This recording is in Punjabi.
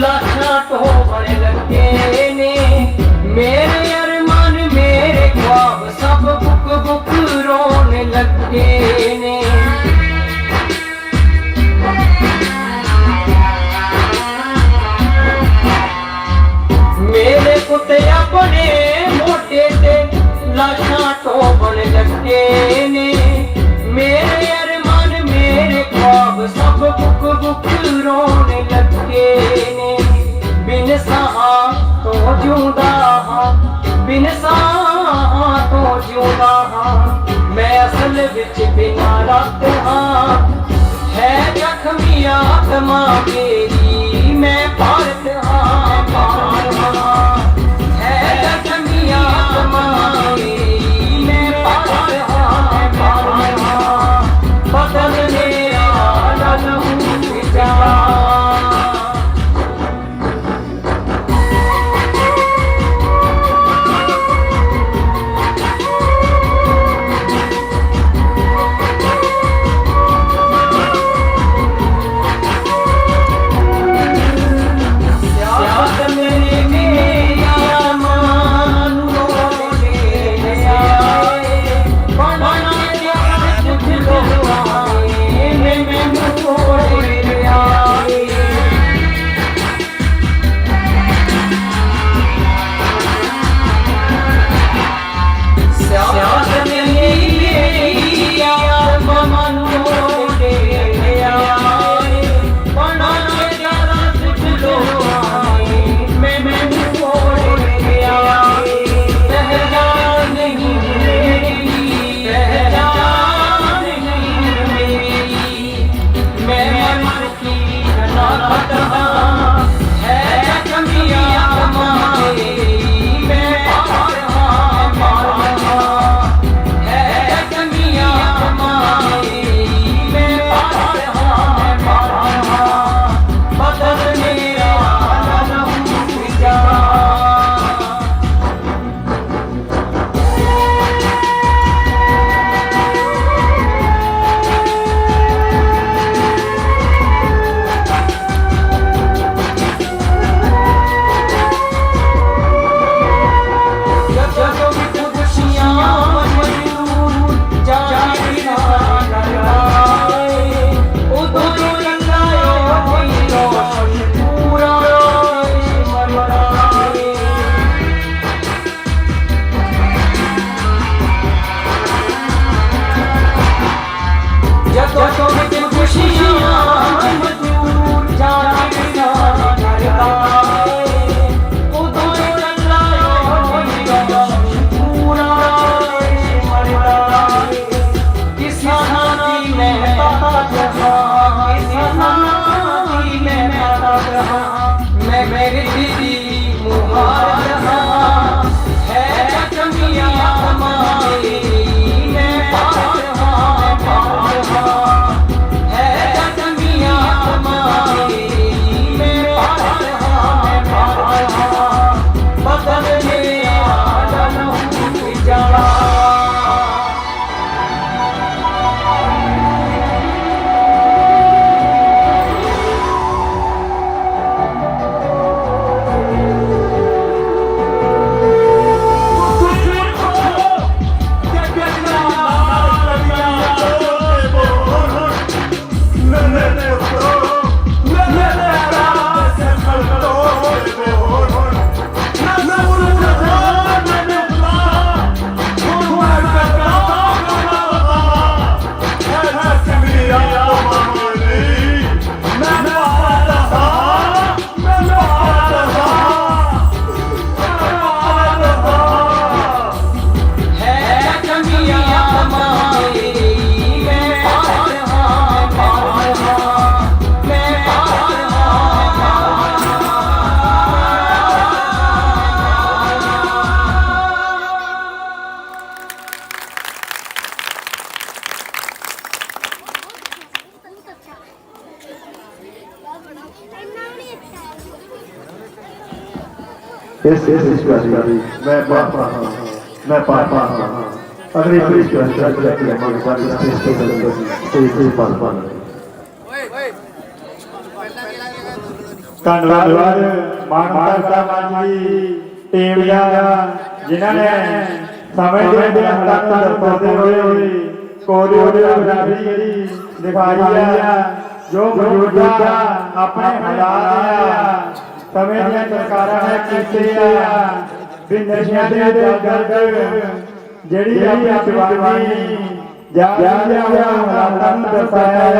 ਲਾਸ਼ਾਂ ਢੋਵਣ ਲੱਗੇ ਨੇ। ਮੇਰੇ ਅਰਮਾਨ ਮੇਰੇ ਖੁਆਬ ਸਭ ਬੁੱਕ ਬੁੱਕ ਰੋਣ ਲੱਗੇ ਨੇ। ਮੇਰੇ ਕੁੱਤੇ ਮੈਂ ਅਸਲ ਵਿੱਚ ਬਿਨਾਂ ਰੱਬ ਹਾਂ। ਹੈ ਜ਼ਖਮੀ ਆਤਮਾ ਮੇਰੀ। इस विश्वासी मैं पापा हूँ मैं पापा हूँ अगले विश्वासी जाके हमारे पास स्टेज पे चलते स्टेज पे पापा ਧੰਨਵਾਦ ਮਾਨਵਤਾ ਸਰਮਾਨ ਜੀ ਟੇਵਿਆ ਜਿਨ੍ਹਾਂ ਨੇ ਸਮੇਂ ਦੇ ਬਿਹਤਰ ਤਰ ਪਰਦੇ ਹੋਏ ਕੋਰੀਓਗ੍ਰਾਫੀ ਜਿਹੜੀ ਦਿਖਾਈ ਆ ਜੋ ਮੌਜੂਦਾ ਆਪਣੇ ਹਾਲਾਤ ਆ ਸਮੇਂ ਦੀਆਂ ਸਰਕਾਰਾਂ ਨੇ ਕੀਤੇ ਆ ਵੀ ਨਸ਼ਿਆਂ ਦੇ ਦਰਦ ਜਿਹੜੀ ਆਪਣੀ ਜਵਾਨੀ ਜਾਂ ਜਾਂ ਹਾਲਾਤਾਂ ਨੂੰ ਦਰਸਾਇਆ